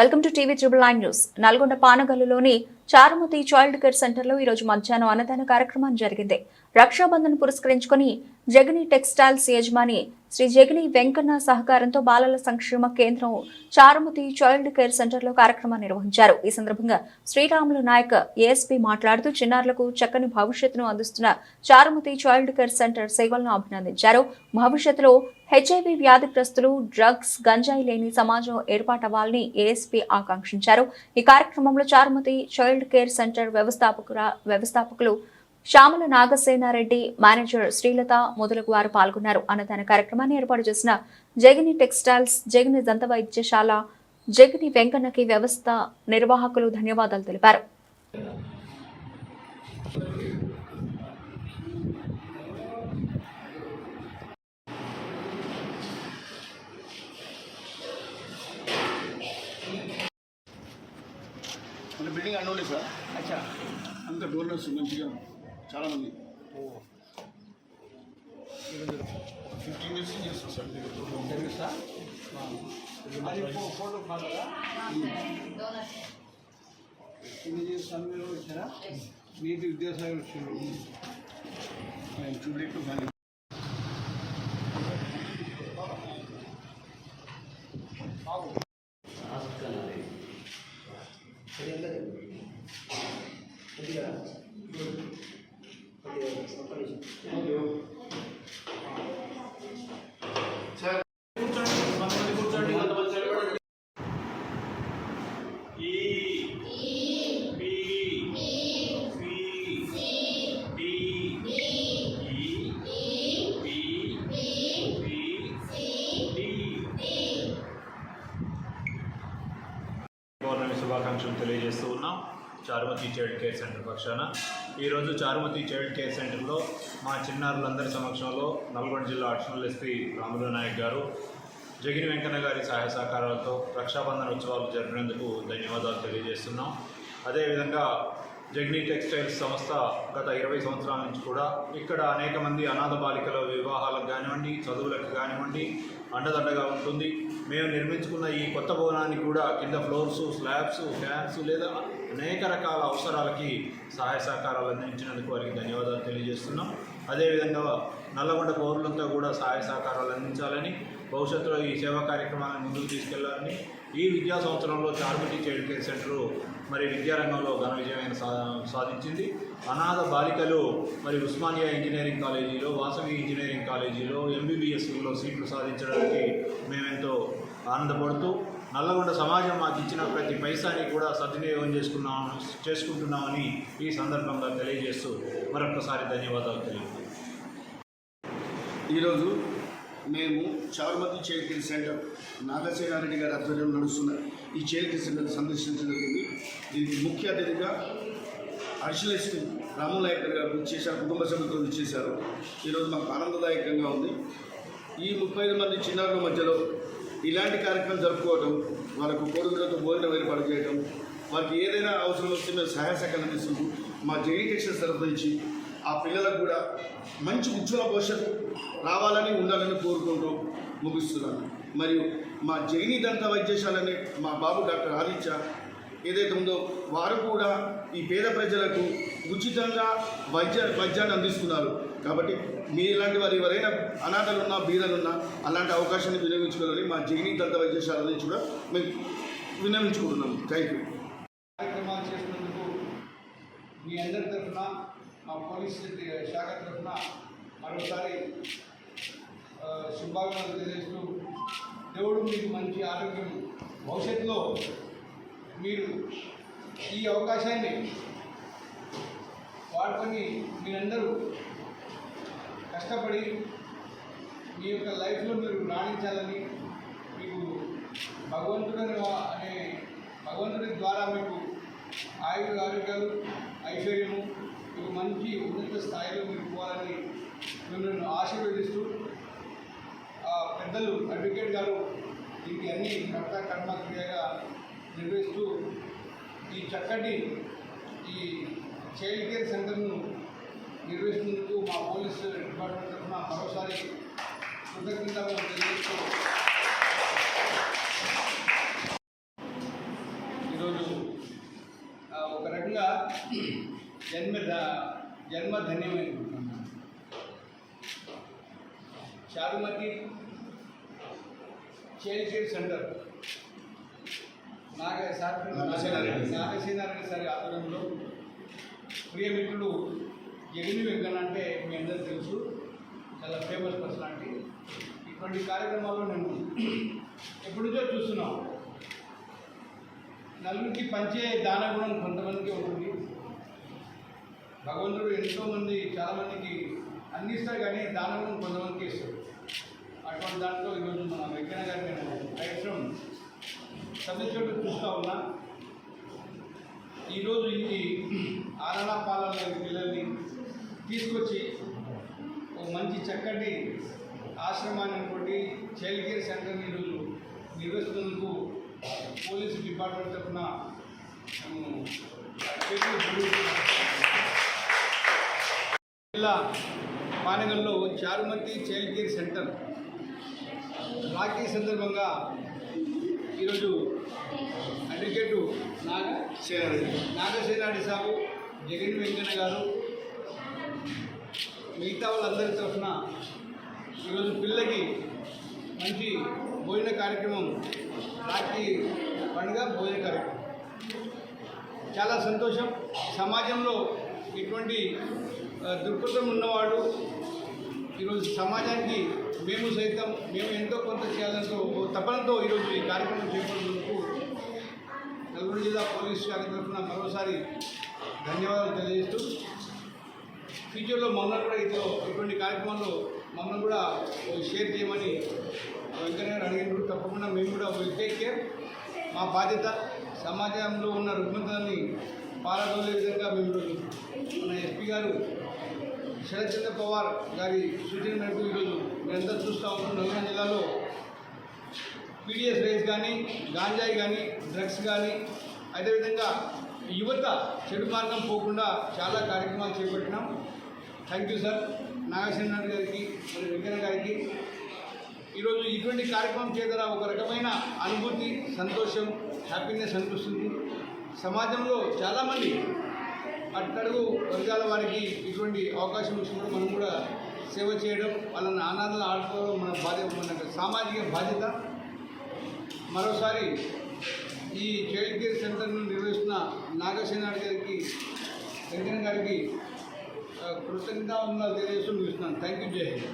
Welcome to TV triple nine news. Nalgonda పానగల్లులోని Charumathi child care సెంటర్లో ఈ రోజు మధ్యాహ్నం అన్నదాన కార్యక్రమం జరిగింది. రక్షాబంధన్ పురస్కరించుకుని జగని టెక్స్టైల్స్ యజమాని శ్రీ జగని వెంకన్న సహకారంతో బాలల సంక్షేమ కేంద్రం చారుమతి చైల్డ్ కేర్ సెంటర్లో కార్యక్రమం నిర్వహించారు. ఈ సందర్భంగా శ్రీరాములు నాయక్ ఏఎస్పీ మాట్లాడుతూ చిన్నారులకు చక్కని భవిష్యత్తును అందిస్తున్న చారుమతి చైల్డ్ కేర్ సెంటర్ సేవలను అభినందించారు. భవిష్యత్తులో హెచ్ఐవి వ్యాధిగ్రస్తులు డ్రగ్స్ గంజాయి లేని సమాజం ఏర్పాటవ్వాలని ఏఎస్పీ ఆకాంక్షించారు. ఈ కార్యక్రమంలో చారుమతి చైల్డ్ కేర్ సెంటర్ వ్యవస్థాపకుల వ్యవస్థాపకులు శ్యామల నాగసేనారెడ్డి మేనేజర్ శ్రీలత మొదలగు వారు పాల్గొన్నారు. అన్నదాన కార్యక్రమాన్ని ఏర్పాటు చేసిన జగని టెక్స్టైల్స్ జగని దంత వైద్యశాల జగని వెంకన్నకి వ్యవస్థ నిర్వాహకులు ధన్యవాదాలు తెలిపారు. Building sir. అచ్చా. అంత డోర్నర్స్ మంచిగా. చాలామంది. ఫిఫ్టీన్ ఇయర్స్ చేస్తాం సార్ నీతి విద్యాసాగర్ వచ్చిండు నేను చూడలేదు కానీ పౌర్ణమి శుభాకాంక్షలు తెలియజేస్తూ ఉన్నాం. చారుమతి చైల్డ్ కేర్ సెంటర్ పక్షాన. ఈరోజు చారుమతి చైల్డ్ కేర్ సెంటర్లో మా చిన్నారులందరి సమక్షంలో నల్గొండ జిల్లా అడిషనల్ ఎస్పీ రాములు నాయక్ గారు జగిరి వెంకన్న గారి సహాయ సహకారాలతో రక్షాబంధన ఉత్సవాలు జరిపినందుకు ధన్యవాదాలు తెలియజేస్తున్నాం. అదేవిధంగా జగ్ని టెక్స్టైల్స్ సంస్థ గత ఇరవై సంవత్సరాల నుంచి కూడా ఇక్కడ అనేక మంది అనాథ బాలికల వివాహాలకు కానివ్వండి చదువులకు కానివ్వండి అండదండగా ఉంటుంది. మేము నిర్మించుకున్న ఈ కొత్త భవనానికి కూడా కింద ఫ్లోర్స్ స్లాబ్స్ ఫ్యాన్స్ లేదా అనేక రకాల అవసరాలకి సహాయ సహకారాలు అందించినందుకు వారికి ధన్యవాదాలు తెలియజేస్తున్నాం. అదేవిధంగా నల్లగొండ పౌరులంతా కూడా సహాయ సహకారాలు అందించాలని భవిష్యత్తులో ఈ సేవా కార్యక్రమాన్ని ముందుకు తీసుకెళ్ళాలని ఈ విద్యా సంవత్సరంలో చార్మిటీ చైల్డ్ కేర్ సెంటరు మరి విద్యారంగంలో ఘన విజయమైన సా సాధించింది. అనాథ బాలికలు మరి ఉస్మానియా ఇంజనీరింగ్ కాలేజీలో వాసవి ఇంజనీరింగ్ కాలేజీలో ఎంబీబీఎస్లో సీట్లు సాధించడానికి మేమెంతో ఆనందపడుతూ నల్లగొండ సమాజం మాకు ఇచ్చిన ప్రతి పైసాని కూడా సద్వినియోగం చేసుకున్నాం చేసుకుంటున్నామని ఈ సందర్భంగా తెలియజేస్తూ మరొకసారి ధన్యవాదాలు తెలియదు ఈరోజు మేము Charumathi child care centre Nagasenareddy గారి ఆధ్వర్యంలో నడుస్తున్న ఈ చైల్డ్ కేర్ సెంటర్ సందర్శించడం జరిగింది. దీనికి ముఖ్య అతిథిగా అడిషనల్ ఎస్పీ నాయకర్ గారు చేశారు కుటుంబ సభ్యులతో చేశారు. ఈరోజు మాకు ఆనందదాయకంగా ఉంది. ఈ ముప్పై ఐదు మంది చిన్నారుల మధ్యలో ఇలాంటి కార్యక్రమం జరుపుకోవడం వాళ్ళకు కోరికలతో భోజనం ఏర్పాటు చేయడం వారికి ఏదైనా అవసరం వస్తే మేము సహాయ సహకారం అందిస్తుంటూ మా జగన్ టెక్స్టైల్స్ తరఫు నుంచి ఆ పిల్లలకు కూడా మంచి ఉజ్వల భవిష్యత్తు రావాలని ఉండాలని కోరుకుంటూ ముగిస్తున్నాను. మరియు మా జైని దంత వైద్యశాలని మా బాబు డాక్టర్ ఆదిత్య ఏదైతే ఉందో వారు కూడా ఈ పేద ప్రజలకు ఉచితంగా వైద్య వైద్యాన్ని అందిస్తున్నారు. కాబట్టి మీలాంటి వారు ఎవరైనా అనాథలున్నా బీదలున్నా అలాంటి అవకాశాన్ని వినియోగించుకోవాలని మా జగిని దంత వైద్యశాల నుంచి కూడా మేము వినియోగించుకుంటున్నాము థ్యాంక్ యూ. కార్యక్రమాలు చేసినందుకు మీ అందరి తరఫున మా పోలీస్ శాఖ తరఫున మరోసారి ఆ, శుభాకాంక్షలు తెలియజేస్తూ దేవుడు మీకు మంచి ఆరోగ్యం భవిష్యత్తులో మీరు ఈ అవకాశాన్ని వాడుకొని మీరందరూ కష్టపడి మీ యొక్క లైఫ్లో మీరు రాణించాలని మీకు భగవంతుడని అనే భగవంతుడి ద్వారా మీకు ఆయుర ఆరోగ్యాలు ఐశ్వర్యము ఒక మంచి ఉన్నత స్థాయిలో మీరు పోవాలని మిమ్మల్ని ఆశీర్వదిస్తూ ఆ పెద్దలు అడ్వకేట్ గారు దీనికి అన్ని కర్త కర్మ క్రియగా నిర్వహిస్తూ ఈ చక్కటి ఈ చైల్డ్ కేర్ సెంటర్ను నిర్వహిస్తున్నందుకు మా పోలీసు డిపార్ట్మెంట్ తరఫున మరోసారి కృతజ్ఞతలు తెలియజేస్తూ ఈరోజు ఆ, ఒక రకంగా జన్మ జన్మ ధన్యమైనది Charumathi child centre. Naga. Nagasenareddy sir. ఆధ్వర్యంలో ప్రియమిత్రుడు జగని వెంకన్న అంటే మీ అందరికీ తెలుసు. చాలా ఫేమస్ పర్సనాలిటీ ఇటువంటి కార్యక్రమాల్లో నేను ఎప్పటి నుంచో చూస్తున్నాం. నలుగురికి పంచే దానగుణం కొంతమందికి ఉంటుంది. భగవంతుడు ఎంతోమంది చాలామందికి అందిస్తాడు కానీ దానగుణం కొంతమందికి ఇస్తాడు. అటువంటి దాంట్లో ఈరోజు మన వెంకయ్య గారి నేను ప్రయత్నం సబ్జెక్టు చూస్తూ ఉన్నా. ఈరోజు ఈ ఆలనా పాలన పిల్లల్ని తీసుకొచ్చి ఒక మంచి చక్కటి ఆశ్రమాన్ని అనుకోండి చైల్డ్ కేర్ సెంటర్ని ఈరోజు నిర్వహిస్తున్నందుకు పోలీసు డిపార్ట్మెంట్ తరఫున మేము జిల్లా పానగల్లో Charumathi child care centre Rakhi సందర్భంగా ఈరోజు అడ్వకేటు నాగ సేనారెడ్డి నాగసేనాడి సాబు జగన్ వెంకన్న గారు మిగతా వాళ్ళందరి తరఫున ఈరోజు పిల్లకి మంచి భోజన కార్యక్రమం రాఖీ పండుగ భోజన కార్యక్రమం. చాలా సంతోషం. సమాజంలో ఇటువంటి దృక్పథం ఉన్నవాడు ఈరోజు సమాజానికి మేము సైతం మేము ఎంతో కొంత చేయాలంతో తపనతో ఈరోజు ఈ కార్యక్రమం చేపడుతున్నందుకు నల్గొండ జిల్లా పోలీస్ శాఖ తరఫున మరోసారి ధన్యవాదాలు తెలియజేస్తూ ఫ్యూచర్లో మమ్మల్ని కూడా ఇదిలో ఇటువంటి కార్యక్రమాల్లో మమ్మల్ని కూడా షేర్ చేయమని వెంకయ్య గారు అడిగినప్పుడు తప్పకుండా మేము కూడా విల్ టేక్ కేర్ మా బాధ్యత సమాజంలో ఉన్న రుగ్మతల్ని పారదోలే విధంగా మేము మన ఎస్పీ గారు శరత్చంద్ర పవార్ గారి సూచన మేరకు ఈరోజు మీరందరూ చూస్తూ ఉంటాం నల్గొండ జిల్లాలో పీడిఎస్ రేస్ కానీ గాంజాయి కానీ డ్రగ్స్ కానీ అదేవిధంగా యువత చెడు మార్గం పోకుండా చాలా కార్యక్రమాలు చేపట్టినాం. థ్యాంక్ యూ సార్ నాగసేన గారికి మరి వెంకయ్య గారికి. ఈరోజు ఇటువంటి కార్యక్రమం చేసిన ఒక రకమైన అనుభూతి సంతోషం హ్యాపీనెస్ అనిపిస్తుంది. సమాజంలో చాలామంది అట్టడుగు వర్గాల వారికి ఇటువంటి అవకాశం ఇచ్చినప్పుడు మనం కూడా సేవ చేయడం వాళ్ళని ఆనందాలు ఆడుకోవడం మన బాధ్యత మన సామాజిక బాధ్యత. మరోసారి ఈ చైల్డ్ కేర్ సెంటర్ను నిర్వహిస్తున్న నాగసేనాడు గారికి వెంకన్న గారికి కృతజ్ఞత ఉందా తెలియజేస్తూ ముగిస్తున్నాను. థ్యాంక్ యూ జై హింద్.